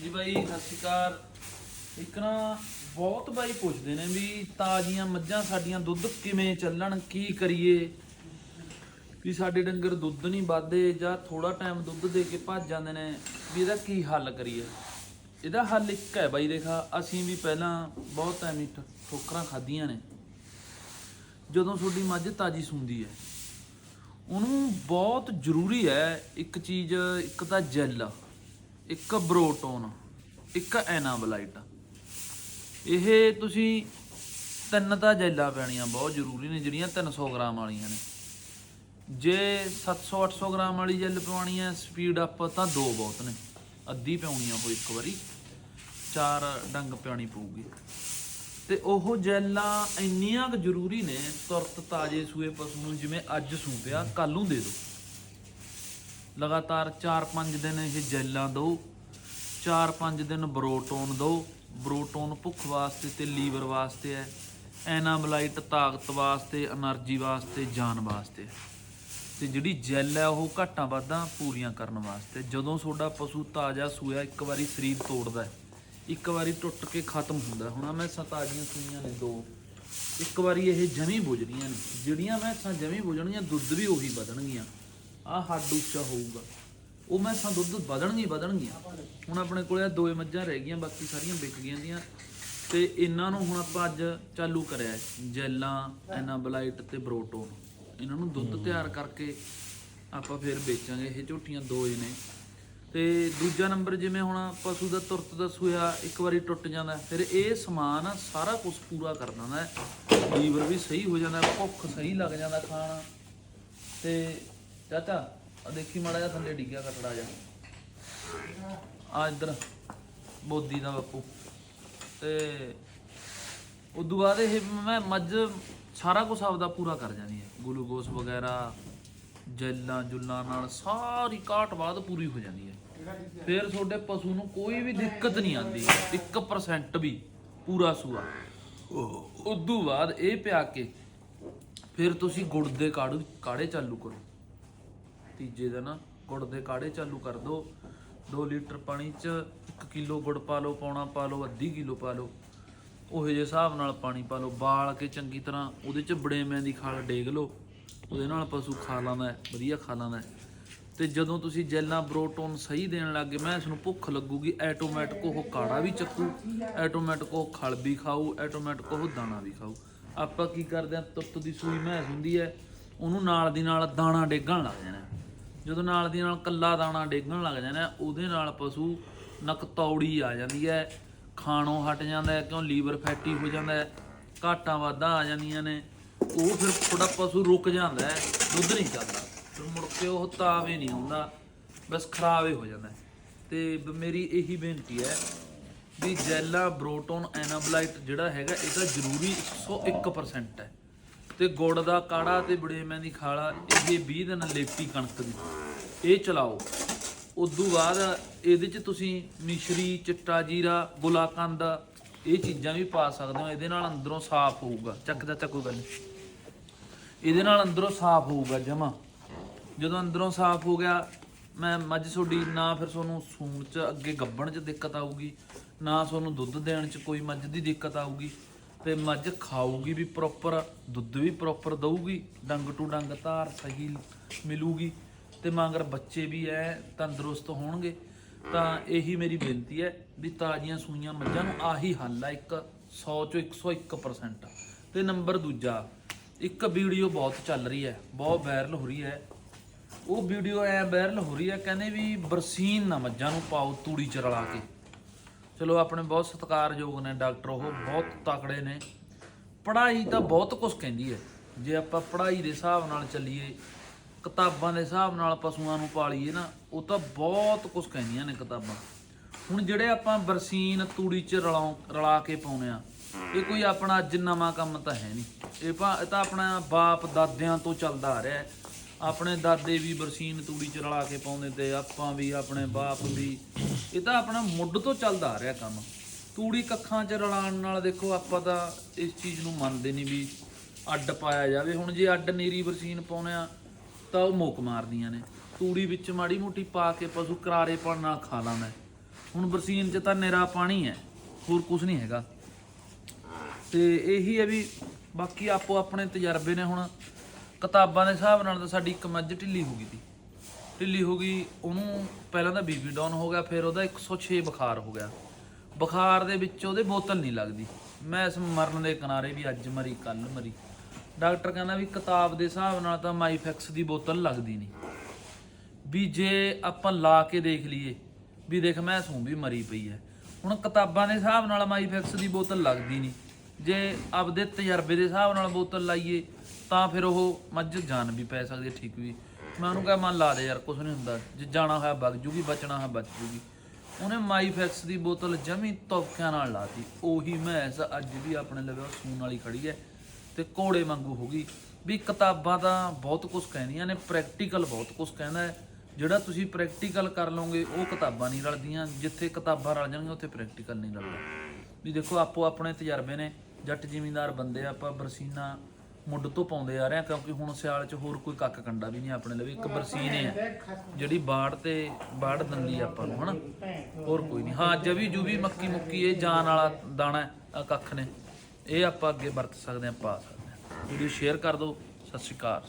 ਹਾਂਜੀ ਬਾਈ, ਸਤਿ ਸ਼੍ਰੀ ਅਕਾਲ। ਇੱਕ ਨਾ ਬਹੁਤ ਬਾਈ ਪੁੱਛਦੇ ਨੇ ਵੀ ਤਾਜ਼ੀਆਂ ਮੱਝਾਂ ਸਾਡੀਆਂ ਦੁੱਧ ਕਿਵੇਂ ਚੱਲਣ, ਕੀ ਕਰੀਏ? ਵੀ ਸਾਡੇ ਡੰਗਰ ਦੁੱਧ ਨਹੀਂ ਵੱਧਦੇ ਜਾਂ ਥੋੜਾ ਟਾਈਮ ਦੁੱਧ ਦੇ ਕੇ ਭੱਜ ਜਾਂਦੇ ਨੇ, ਵੀ ਇਹਦਾ ਕੀ ਹੱਲ ਕਰੀਏ? ਇਹਦਾ ਹੱਲ ਇੱਕ ਹੈ ਬਾਈ, ਦੇਖਾ, ਅਸੀਂ ਵੀ ਪਹਿਲਾਂ ਬਹੁਤ ਟਾਈਮ ਹੀ ਠੋਕਰਾਂ ਖਾਧੀਆਂ ਨੇ। ਜਦੋਂ ਤੁਹਾਡੀ ਮੱਝ ਤਾਜੀ ਸੁੰਦੀ ਹੈ, ਉਹਨੂੰ ਬਹੁਤ ਜ਼ਰੂਰੀ ਹੈ ਇੱਕ ਚੀਜ਼, ਇੱਕ ਤਾਂ ਜੈਲ। ਇੱਕ ਬਰੋਟੋਨ, ਇੱਕ ਐਨਾਬਲਾਈਟ। ਇਹ ਤੁਸੀਂ ਤਿੰਨ ਤਾਂ ਜੈਲਾਂ ਪੈਣੀਆਂ ਬਹੁਤ ਜ਼ਰੂਰੀ ਨੇ, ਜਿਹੜੀਆਂ 300 ਗ੍ਰਾਮ ਵਾਲੀਆਂ ਨੇ। ਜੇ 700 800 ਗ੍ਰਾਮ ਵਾਲੀ ਜੈਲ ਪਵਾਉਣੀ ਹੈ, ਸਪੀਡ ਅਪ ਤਾਂ ਦੋ ਬਹੁਤ ਨੇ। ਅੱਧੀ ਪਿਆਉਣੀ ਆ ਉਹ ਇੱਕ ਵਾਰੀ, ਚਾਰ ਡੰਗ ਪਿਆਉਣੀ ਪਊਗੀ। ਤੇ ਉਹ ਜੈਲਾਂ ਇੰਨੀਆਂ ਕੁ ਜ਼ਰੂਰੀ ਨੇ, ਤੁਰਤ ਤਾਜੇ ਸੂਏ ਪਸ਼ੂ ਨੂੰ, ਜਿਵੇਂ ਅੱਜ ਸੂ ਪਿਆ ਕੱਲ ਨੂੰ ਦੇ ਦਿਓ। ਲਗਾਤਾਰ 4-5 ਦਿਨ ਇਹ ਜੈਲਾਂ ਦਿਓ 4-5 ਦਿਨ ਬਰੋਟੋਨ ਦਿਓ ਬਰੋਟੋਨ ਭੁੱਖ ਵਾਸਤੇ ਤੇ ਲੀਵਰ ਵਾਸਤੇ ਹੈ। ਐਨਾਮਲਾਈਟ ਤਾਕਤ ਵਾਸਤੇ એનર્ਜੀ ਵਾਸਤੇ, ਜਾਨ ਵਾਸਤੇ ਤੇ ਜਿਹੜੀ ਜੈਲ ਹੈ ਉਹ ਘਾਟਾਂ ਵਾਧਾਂ ਪੂਰੀਆਂ ਕਰਨ ਵਾਸਤੇ ਜਦੋਂ ਤੁਹਾਡਾ ਪਸ਼ੂ ਤਾਜ਼ਾ ਸੂਇਆ ਇੱਕ ਵਾਰੀ ਸਰੀਰ ਤੋੜਦਾ ਹੈ, ਇੱਕ ਵਾਰੀ ਟੁੱਟ ਕੇ ਖਤਮ ਹੁੰਦਾ ਹੁਣ ਮੈਂ ਸਤਾਜੀਆਂ ਸੂਈਆਂ ਨੇ ਦੋ। ਇੱਕ ਵਾਰੀ ਇਹ ਜਮੀ ਬੁਝਣੀਆਂ ਨੇ। ਜਿਹੜੀਆਂ ਮੈਂ ਜਮੀ ਬੁਝਣੀਆਂ ਦੁੱਧ ਵੀ ਉਹੀ ਵਧਣਗੀਆਂ। ਆ ਹੱਡ ਉੱਚਾ ਹੋਊਗਾ। ਉਹ ਮੈਸਾਂ ਦੁੱਧ ਵਧਣਗੀਆਂ ਹੀ ਵਧਣਗੀਆਂ। ਹੁਣ ਆਪਣੇ ਕੋਲੇ ਆ ਦੋਏ ਮੱਝਾਂ ਰਹਿ ਗਈਆਂ ਬਾਕੀ ਸਾਰੀਆਂ ਵਿਕ ਗਈਆਂ ਦੀਆਂ। ਤੇ ਇਹਨਾਂ ਨੂੰ ਹੁਣ ਆਪਾਂ ਅੱਜ ਚਾਲੂ ਕਰਿਆ ਹੈ। ਜੈਲਾਂ ਐਨਾਬਲਾਈਟ ਤੇ ਬਰੋਟੋਨ। ਇਹਨਾਂ ਨੂੰ ਦੁੱਧ ਤਿਆਰ ਕਰਕੇ ਆਪਾਂ ਫਿਰ ਵੇਚਾਂਗੇ। ਇਹ ਝੋਟੀਆਂ ਦੋ ਹੀ ਨੇ। ਤੇ ਦੂਜਾ ਨੰਬਰ ਜਿਵੇਂ ਹੁਣ ਪਸ਼ੂ ਦਾ ਤੁਰਤ ਦਾ ਸੂਆ ਇੱਕ ਵਾਰੀ ਟੁੱਟ ਜਾਂਦਾ ਹੈ, ਫਿਰ ਇਹ ਸਮਾਨ ਸਾਰਾ ਕੁਝ ਪੂਰਾ ਕਰ ਦਿੰਦਾ ਹੈ। ਲੀਵਰ ਵੀ ਸਹੀ ਹੋ ਜਾਂਦਾ ਹੈ, ਭੁੱਖ ਸਹੀ ਲੱਗ ਜਾਂਦਾ ਖਾਣਾ। ਤੇ ਚਾਚਾ ਆ ਦੇਖੀ ਮਾੜਾ ਜਿਹਾ ਥੱਲੇ ਡਿੱਗਿਆ ਕਟੜਾ ਜਾ ਆ ਇੱਧਰ ਬੋਦੀ ਦਾ ਬਾਪੂ। ਤੇ ਉਦੋਂ ਬਾਅਦ ਇਹ ਮੈਂ ਮੱਝ ਸਾਰਾ ਕੁਝ ਆਪਦਾ ਪੂਰਾ ਕਰ ਜਾਂਦੀ ਹੈ ਗਲੂਕੋਸ ਵਗੈਰਾ ਜੈਲਾਂ ਜੁੱਲਾਂ ਨਾਲ ਸਾਰੀ ਕਾਟ ਬਾਅਦ ਪੂਰੀ ਹੋ ਜਾਂਦੀ ਹੈ ਫਿਰ ਤੁਹਾਡੇ ਪਸ਼ੂ ਨੂੰ ਕੋਈ ਵੀ ਦਿੱਕਤ ਨਹੀਂ ਆਉਂਦੀ। 1% ਵੀ ਪੂਰਾ ਸੂਆ। ਉਦੋਂ ਬਾਅਦ ਇਹ ਪਿਆ ਕੇ ਫਿਰ ਤੁਸੀਂ ਗੁੜ ਦੇ ਕਾੜੂ ਕਾੜੇ ਚਾਲੂ ਕਰੋ। ਤੀਜੇ ਦਿਨ ਗੁੜ ਦੇ ਕਾੜੇ ਚਾਲੂ ਕਰ ਦਿਓ। 2 ਲੀਟਰ ਪਾਣੀ ਚ 1 ਕਿਲੋ ਗੁੜ ਪਾ ਲਓ, ਪੌਣਾ ਪਾ ਲਓ, ਅੱਧੀ ਕਿਲੋ ਪਾ ਲਓ। ਉਹੋ ਜਿਹੇ ਹਿਸਾਬ ਨਾਲ ਪਾਣੀ ਪਾ ਲਓ। ਬਾਲ ਕੇ ਚੰਗੀ ਤਰ੍ਹਾਂ ਉਹਦੇ ਚ ਬੜੇਮਿਆਂ ਦੀ ਖਾਲ ਡੇਗ ਲਓ। ਉਹਦੇ ਨਾਲ ਪਸ਼ੂ ਖਾ ਲੈਂਦਾ ਵਧੀਆ ਖਾ ਲੈਂਦਾ ਹੈ। ਤੇ ਜਦੋਂ ਤੁਸੀਂ ਜੈਲਾਂ ਬਰੋਟੋਨ ਸਹੀ ਦੇਣ ਲੱਗੇ ਮੈਂ ਇਸ ਨੂੰ ਭੁੱਖ ਲੱਗੂਗੀ ਆਟੋਮੈਟਿਕ ਉਹ ਕਾੜਾ ਵੀ ਚੱਕੂ ਆਟੋਮੈਟਿਕ ਉਹ ਖਲ ਵੀ ਖਾਊ ਆਟੋਮੈਟਿਕ ਉਹ ਦਾਣਾ ਵੀ ਖਾਊ। ਆਪਾਂ ਕੀ ਕਰਦੇ ਆ ਤੁੱਤ ਦੀ ਸੂਈ ਮਹਿਸ ਹੁੰਦੀ ਹੈ, ਉਹਨੂੰ ਨਾਲ ਦੀ ਨਾਲ ਦਾਣਾ ਡੇਗਣ ਲੱਗ ਜਾਣਾ। ਜਦੋਂ ਨਾਲ ਦੀ ਨਾਲ ਕੱਲਾ ਦਾਣਾ ਡੇਗਣ ਲੱਗ ਜਾਂਦਾ ਉਹਦੇ ਨਾਲ ਪਸ਼ੂ ਨਕਤੌੜੀ ਆ ਜਾਂਦੀ ਹੈ, ਖਾਣੋਂ ਹਟ ਜਾਂਦਾ ਹੈ, ਕਿਉਂ ਲੀਵਰ ਫੈਟੀ ਹੋ ਜਾਂਦਾ ਹੈ, ਘਾਟਾਂ ਵਾਧਾਂ ਆ ਜਾਂਦੀਆਂ ਨੇ, ਉਹ ਫਿਰ ਥੋੜਾ ਪਸ਼ੂ ਰੁਕ ਜਾਂਦਾ ਹੈ, ਦੁੱਧ ਨਹੀਂ ਚੱਲਦਾ, ਫਿਰ ਮੁੜ ਕੇ ਉਹ ਤਾਵੇ ਨਹੀਂ ਆਉਂਦਾ ਬਸ ਖਰਾਬ ਹੀ ਹੋ ਜਾਂਦਾ ਹੈ। ਤੇ ਮੇਰੀ ਇਹੀ ਬੇਨਤੀ ਹੈ ਵੀ ਜੈਲਾ, ਬਰੋਟੋਨ, ਐਨਾਬਲਾਈਟ ਜਿਹੜਾ ਹੈਗਾ, ਇਹ ਤਾਂ ਜ਼ਰੂਰੀ 101% ਹੈ ਤੇ ਗੁੜ ਦਾ ਕਾੜਾ ਤੇ ਬੜੇਮਿਆਂ ਦੀ ਖਾਲਾ ਇਹ 20 ਦਿਨ ਲੇਪੀ ਕਣਕ ਦੀ। ਇਹ ਚਲਾਓ। ਉਦੋਂ ਬਾਅਦ ਇਹਦੇ ਚ ਤੁਸੀਂ ਮਿਸ਼ਰੀ, ਚਿੱਟਾ ਜੀਰਾ, ਗੁਲਾਕੰਦ, ਇਹ ਚੀਜ਼ਾਂ ਵੀ ਪਾ ਸਕਦੇ ਹੋ। ਇਹਦੇ ਨਾਲ ਅੰਦਰੋਂ ਸਾਫ਼ ਹੋਊਗਾ। ਚੱਕ ਦਾ ਚੱਕੋ ਗੱਲ ਇਹਦੇ ਨਾਲ ਅੰਦਰੋਂ ਸਾਫ਼ ਹੋਊਗਾ ਜਮਾ। ਜਦੋਂ ਅੰਦਰੋਂ ਸਾਫ਼ ਹੋ ਗਿਆ, ਮੈਂ ਮੱਝ ਤੁਹਾਡੀ ਨਾ ਫਿਰ ਤੁਹਾਨੂੰ ਸੂਣ ਚ ਅੱਗੇ ਗੱਬਣ ਚ ਦਿੱਕਤ ਆਊਗੀ, ਨਾ ਤੁਹਾਨੂੰ ਦੁੱਧ ਦੇਣ ਚ ਕੋਈ ਮੱਝ ਦੀ ਦਿੱਕਤ ਆਊਗੀ। ਤੇ ਮੱਝ ਖਾਊਗੀ ਵੀ ਪ੍ਰੋਪਰ ਦੁੱਧ ਵੀ ਪ੍ਰੋਪਰ ਦਊਗੀ, ਡੰਗ ਟੂ ਡੰਗ ਧਾਰ ਸਹੀ ਮਿਲੂਗੀ। ਤੇ ਮਗਰ ਬੱਚੇ ਵੀ ਐ, ਤੰਦਰੁਸਤ ਹੋਣਗੇ। ਤਾਂ ਇਹੀ ਮੇਰੀ ਬੇਨਤੀ ਹੈ ਵੀ ਤਾਜ਼ੀਆਂ ਸੂਈਆਂ ਮੱਝਾਂ ਨੂੰ ਆਹੀ ਹੱਲ ਆ, ਇੱਕ 100 ਚੋਂ 101% ਤੇ ਨੰਬਰ ਦੂਜਾ, ਇੱਕ ਵੀਡੀਓ ਬਹੁਤ ਚੱਲ ਰਹੀ ਹੈ ਬਹੁਤ ਵਾਇਰਲ ਹੋ ਰਹੀ ਹੈ ਉਹ ਵੀਡੀਓ ਐ ਵਾਇਰਲ ਹੋ ਰਹੀ ਹੈ ਕਹਿੰਦੇ ਵੀ ਬਰਸੀਨ ਨਾ ਮੱਝਾਂ ਨੂੰ ਪਾਓ ਤੂੜੀ ਚ ਰਲਾ ਕੇ। ਚਲੋ ਆਪਣੇ ਬਹੁਤ ਸਤਿਕਾਰਯੋਗ ਨੇ ਡਾਕਟਰ ਉਹ, ਬਹੁਤ ਤਕੜੇ ਨੇ। ਪੜ੍ਹਾਈ ਤਾਂ ਬਹੁਤ ਕੁਝ ਕਹਿੰਦੀ ਹੈ। ਜੇ ਆਪਾਂ ਪੜ੍ਹਾਈ ਦੇ ਹਿਸਾਬ ਨਾਲ ਚੱਲੀਏ, ਕਿਤਾਬਾਂ ਦੇ ਹਿਸਾਬ ਨਾਲ ਪਸ਼ੂਆਂ ਨੂੰ ਪਾਲੀਏ ਨਾ, ਉਹ ਤਾਂ ਬਹੁਤ ਕੁਝ ਕਹਿੰਦੀਆਂ ਨੇ ਕਿਤਾਬਾਂ। ਹੁਣ ਜਿਹੜੇ ਆਪਾਂ ਬਰਸੀਨ ਤੂੜੀ ਚ ਰਲਾਉ, ਰਲਾ ਕੇ ਪਾਉਨੇ ਆ ਇਹ ਕੋਈ ਆਪਣਾ ਅੱਜ ਨਵਾਂ ਕੰਮ ਤਾਂ ਹੈ ਨਹੀਂ। ਇਹ ਭਾ- ਇਹ ਤਾਂ ਆਪਣਾ ਬਾਪ ਦਾਦਿਆਂ ਤੋਂ ਚੱਲਦਾ ਆ ਰਿਹਾ ਹੈ। ਆਪਣੇ ਦਾਦੇ ਵੀ ਬਰਸੀਨ ਤੂੜੀ ਚ ਰਲਾ ਕੇ ਪਾਉਂਦੇ ਤੇ ਆਪਾਂ ਵੀ, ਆਪਣੇ ਬਾਪ ਵੀ। ਇਹ ਤਾਂ ਆਪਣਾ ਮੁੱਢ ਤੋਂ ਚੱਲਦਾ ਆ ਰਿਹਾ ਕੰਮ। ਤੂੜੀ ਕੱਖਾਂ ਚ ਰਲਾਉਣ ਨਾਲ ਦੇਖੋ ਆਪਾਂ ਤਾਂ ਇਸ ਚੀਜ਼ ਨੂੰ ਮੰਨਦੇ ਨਹੀਂ ਵੀ ਅੱਡ ਪਾਇਆ ਜਾਵੇ। ਹੁਣ ਜੇ ਅੱਡ ਨੀਰੀ ਬਰਸੀਨ ਪਾਉਨੇ ਆ, ਤਾਂ ਉਹ ਮੁੱਕ ਮਾਰਦੀਆਂ ਨੇ। ਤੂੜੀ ਵਿੱਚ ਮਾੜੀ ਮੋਟੀ ਪਾ ਕੇ ਪਸ਼ੂ ਕਰਾਰੇ ਕਰਾਰੇਪਣ ਨਾਲ ਖਾ ਲਾਂ ਹੈ। ਹੁਣ ਬਰਸੀਨ 'ਚ ਤਾਂ ਨਿਰਾ ਪਾਣੀ ਹੈ, ਹੋਰ ਕੁਝ ਨਹੀਂ ਹੈਗਾ। ਤੇ ਇਹੀ ਹੈ ਵੀ ਬਾਕੀ ਆਪੋ ਆਪਣੇ ਤਜਰਬੇ ਨੇ ਹੁਣ। ਕਿਤਾਬਾਂ ਦੇ ਹਿਸਾਬ ਨਾਲ ਤਾਂ ਸਾਡੀ ਇੱਕ ਮੱਝ ਢਿੱਲੀ ਹੋ ਗਈ ਤੀ ਢਿੱਲੀ ਹੋ ਗਈ, ਉਹਨੂੰ ਪਹਿਲਾਂ ਤਾਂ ਬੀਬੀ ਡਾਊਨ ਹੋ ਗਿਆ, ਫਿਰ ਉਹਦਾ 106 ਬੁਖਾਰ ਹੋ ਗਿਆ। ਬੁਖਾਰ ਦੇ ਵਿੱਚ ਉਹਦੇ ਬੋਤਲ ਨਹੀਂ ਲੱਗਦੀ। ਮੈਂ ਇਸ ਮਰਨ ਦੇ ਕਿਨਾਰੇ ਵੀ ਅੱਜ ਮਰੀ ਕੱਲ ਮਰੀ। ਡਾਕਟਰ ਕਹਿੰਦਾ ਵੀ ਕਿਤਾਬ ਦੇ ਹਿਸਾਬ ਨਾਲ ਤਾਂ ਮਾਈਫੈਕਸ ਦੀ ਬੋਤਲ ਲੱਗਦੀ ਨਹੀਂ। ਵੀ ਜੇ ਆਪਾਂ ਲਾ ਕੇ ਦੇਖ ਲਈਏ, ਵੀ ਦੇਖ ਮੈਂ ਸੂੰ ਵੀ ਮਰੀ ਪਈ ਹੈ। ਹੁਣ ਕਿਤਾਬਾਂ ਦੇ ਹਿਸਾਬ ਨਾਲ ਮਾਈਫੈਕਸ ਦੀ ਬੋਤਲ ਲੱਗਦੀ ਨਹੀਂ। ਜੇ ਆਪਦੇ ਤਜਰਬੇ ਦੇ ਹਿਸਾਬ ਨਾਲ ਬੋਤਲ ਲਾਈਏ ਤਾਂ ਫਿਰ ਉਹ ਮੱਝ ਜਾਨ ਵੀ ਪੈ ਸਕਦੀ ਹੈ, ਠੀਕ ਵੀ। ਮੈਂ ਉਹਨੂੰ ਕਿਹਾ, ਮਨ ਲਾ ਦੇ ਯਾਰ ਕੁਝ ਨਹੀਂ ਹੁੰਦਾ। ਜੇ ਜਾਣਾ ਹੋਇਆ ਵਗ ਜੂਗੀ, ਬਚਣਾ ਹੋਇਆ ਬਚ ਜੂਗੀ। ਉਹਨੇ ਮਾਈਫੈਕਸ ਦੀ ਬੋਤਲ ਜਮੀ ਤੋਕਿਆਂ ਨਾਲ ਲਾਤੀ। ਉਹੀ ਮੈਸ ਅੱਜ ਵੀ ਆਪਣੇ ਲਵੇ ਉਹ ਵਾਲੀ ਖੜੀ ਹੈ ਤੇ ਘੋੜੇ ਵਾਂਗੂ ਹੋ ਗਈ। ਵੀ ਕਿਤਾਬਾਂ ਤਾਂ ਬਹੁਤ ਕੁਝ ਕਹਿੰਦੀਆਂ ਨੇ ਪ੍ਰੈਕਟੀਕਲ ਬਹੁਤ ਕੁਝ ਕਹਿੰਦਾ ਹੈ। ਜਿਹੜਾ ਤੁਸੀਂ ਪ੍ਰੈਕਟੀਕਲ ਕਰ ਲਓਗੇ, ਉਹ ਕਿਤਾਬਾਂ ਨਹੀਂ ਰਲਦੀਆਂ। ਜਿੱਥੇ ਕਿਤਾਬਾਂ ਰਲ ਜਾਣਗੀਆਂ, ਉੱਥੇ ਪ੍ਰੈਕਟੀਕਲ ਨਹੀਂ ਰਲਦਾ। ਵੀ ਦੇਖੋ ਆਪੋ ਆਪਣੇ ਤਜਰਬੇ ਨੇ। ਜੱਟ ਜ਼ਿਮੀਂਦਾਰ ਬੰਦੇ ਆਪਾਂ ਬਰਸੀਨਾ ਮੁੱਢ ਤੋਂ ਪਾਉਂਦੇ ਆ ਰਹੇ ਹਾਂ ਕਿਉਂਕਿ ਹੁਣ ਸਿਆਲ 'ਚ ਹੋਰ ਕੋਈ ਕੱਕ ਕੰਡਾ ਵੀ ਨਹੀਂ ਆਪਣੇ ਲਈ ਇੱਕ ਬਰਸੀਨ ਹੈ ਜਿਹੜੀ ਬਾੜ ਤੇ ਬਾੜ ਦਿੰਦੀ ਆ ਆਪਾਂ ਨੂੰ ਹਨਾ? ਹੋਰ ਕੋਈ ਨਹੀਂ। ਹਾਂ ਜਵੀ ਜੁਵੀ ਮੱਕੀ ਮੁੱਕੀ ਇਹ ਜਾਨ ਵਾਲਾ ਦਾਣਾ ਹੈ, ਕੱਖ ਨੇ। ਇਹ ਆਪਾਂ ਅੱਗੇ ਵਰਤ ਸਕਦੇ ਹਾਂ ਪਾ ਸਕਦੇ ਹਾਂ ਵੀਡੀਓ ਸ਼ੇਅਰ ਕਰ ਦਿਓ। ਸਤਿ ਸ਼੍ਰੀ ਅਕਾਲ